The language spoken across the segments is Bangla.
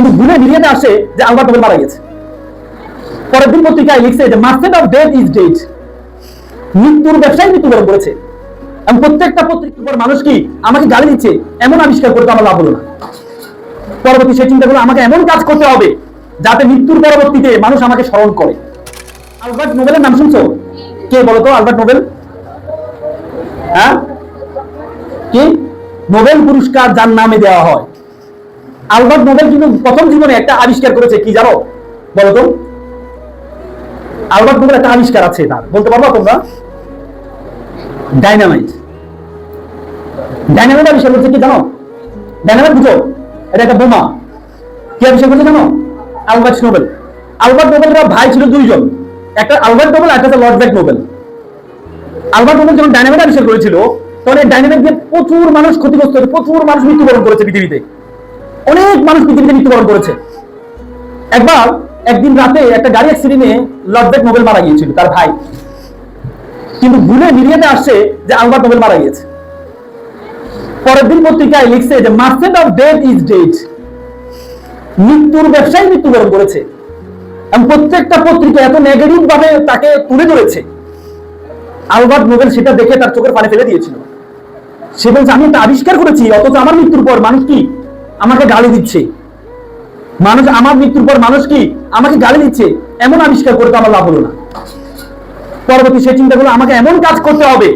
কিন্তু ভুলে মিডিয়াতে আসে যে আলবার্ট নোবেল মারা গেছে। পরের দিন পত্রিকায় লিখছে যে merchant of death is dead মৃত্যুর ব্যবসায় মৃত্যুবরণ করেছে। এবং প্রত্যেকটা পত্রিকার মানুষ কি আমাকে গালি দিচ্ছে, এমন আবিষ্কার করতে আমার লাভ হলো না। পরবর্তী সে চিন্তা করল আমাকে এমন কাজ করতে হবে যাতে মৃত্যুর পরবর্তীতে মানুষ আমাকে স্মরণ করে। আলবার্ট নোবেলের নাম শুনছো? কে বলতো আলবার্ট নোবেল? হ্যাঁ? কি? নোবেল পুরস্কার যার নামে দেওয়া হয়। আলবার্ট নোবেল কিন্তু প্রথম জীবনে একটা আবিষ্কার করেছে, কি জানো? বলতো আলবার্ট নোবেল একটা আবিষ্কার আছে তার। বলতে পারব তোমরা? ডাইনামাইট ডাইনামাইট আবিষ্কার করছে কি জানো? ডাইনামাইট বুঝো? এটা একটা বোমা। কি আবিষ্কার করছে জানো? Albert Nobel. আলবার্ট নোবেলের ভাই ছিল দুইজন। একটা আলবার্ট নোবেল একটা লর্ড ব্যাক নোবেল। আলবার্ট নোবেল যখন ডাইনামাইট আবিষ্কার করেছিল, তখন এই ডাইনামাইট দিয়ে প্রচুর মানুষ ক্ষতিগ্রস্ত হয়েছে, প্রচুর মানুষ মৃত্যুবরণ করেছে পৃথিবীতে। অনেক মানুষ পৃথিবীতে মৃত্যুবরণ করেছে। একবার একদিন রাতে একটা গাড়ি অ্যাক্সিডেন্টে লর্ড ব্যাক নোবেল মারা গিয়েছিল তার ভাই। কিন্তু ভুলে মিডিয়াতে আসছে যে আলবার্ট নোবেল মারা গিয়েছে। পরের দিন পত্রিকায় লিখছে যে merchant of death is dead মৃত্যুর ব্যবসায় মৃত্যুবরণ করেছে। এবং প্রত্যেকটা পত্রিকা এত নেগেটিভ ভাবে তাকে তুলে ধরেছে। আলবার্ট নোবেল সেটা দেখে তার চোখের পানি ফেলে দিয়েছিল। সে বলছে, আমি একটা আবিষ্কার করেছি, অথচ আমার মৃত্যুর পর মানুষ কি আমাকে গালি দিচ্ছে। মানুষ, আমার মৃত্যুর পর মানুষ কি আমাকে গালি দিচ্ছে? এমন আবিষ্কার করতে আমার লাভ হলো না। পরবর্তী সে চিন্তা করল আমাকে এমন কাজ করতে হবে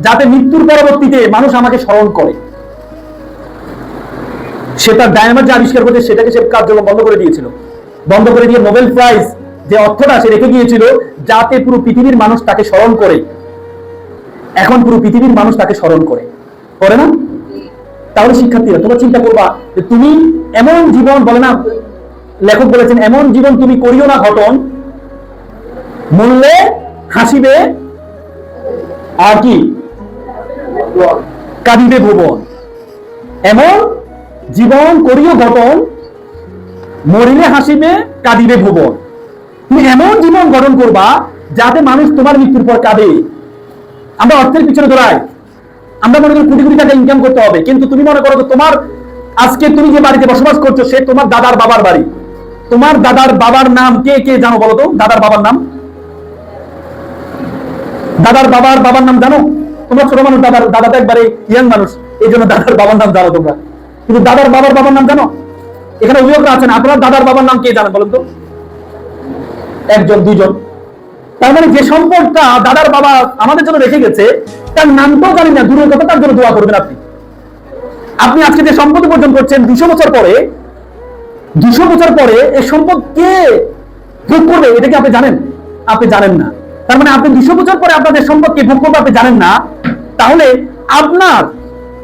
যাতে মৃত্যুর পরবর্তীতে মানুষ আমাকে স্মরণ করে। সে তার ডায়নামাইট যে আবিষ্কার করছে, সেটাকে সে কার্যক্রম বন্ধ করে দিয়েছিল? বন্ধ করে দিয়ে নোবেল প্রাইজ যে অর্থটা সে রেখে গিয়েছিল, যাতে পুরো পৃথিবীর মানুষ তাকে স্মরণ করে। এখন পুরো পৃথিবীর মানুষ তাকে স্মরণ করে। করে না? তাহলে শিক্ষার্থীরা, তোমরা চিন্তা করবা যে তুমি এমন জীবন, বলে না, লেখক বলেছেন, এমন জীবন তুমি করিও না ঘটন। মূল্যে হাসিবে আর কি? কাঁদিবে ভুবন। এমন জীবন করিও ঘটন, মরিলে হাসিবে, কাঁদিবে ভুবন। তুমি এমন জীবন গঠন করবা যাতে মানুষ তোমার মৃত্যুর পর কাঁদে। আমরা অর্থের পিছনে দৌড়াই। আমরা মনে করি কোটি কোটি টাকা ইনকাম করতে হবে। কিন্তু তুমি মনে করো তোমার আজকে তুমি যে বাড়িতে বসবাস করছ, সে তোমার দাদার বাবার বাড়ি। তোমার দাদার বাবার নাম কে কে জানো বলো তো? দাদার বাবার নাম? দাদার বাবার বাবার নাম জানো? তোমরা ছোট মানুষ, দাদার, দাদা তো একবারে ইয়াং মানুষ। এই জন্য দাদার বাবার নাম জানো তোমরা। কিন্তু দাদার বাবার বাবার নাম জানো? এখানে অভিভাবকরা আছেন, আপনার দাদার বাবার নাম কে জানেন বলুন তো? একজন দুইজন তার মানে যে সম্পদটা দাদার বাবা আমাদের জন্য রেখে গেছে, তার নামটাও জানি না, দূরের কথা তার জন্য দোয়া করবেন আপনি। আপনি আজকে যে সম্পদ উপার্জন করছেন, দুশো বছর পরে, দুশো বছর পরে এই সম্পদ কে ভোগ করবে, এটা কি আপনি জানেন? আপনি জানেন না। তার মানে আপনি দুশো বছর পরে আপনাদের সম্পদ কে ভোগ করবে, আপনি জানেন না। তাহলে আপনার,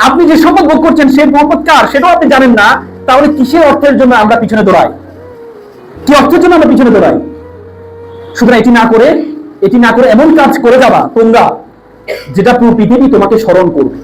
আপনি যে সম্পদ ভোগ করছেন সেই সম্পদ কার? সেটাও আপনি জানেন না। তাহলে কিসের অর্থের জন্য আমরা পিছনে দৌড়াই? কি অর্থের জন্য আমরা পিছনে দৌড়াই? সুতরাং এটি না করে, এটি না করে এমন কাজ করে যাবা তোমরা, যেটা পুরো পৃথিবী তোমাকে স্মরণ করবে।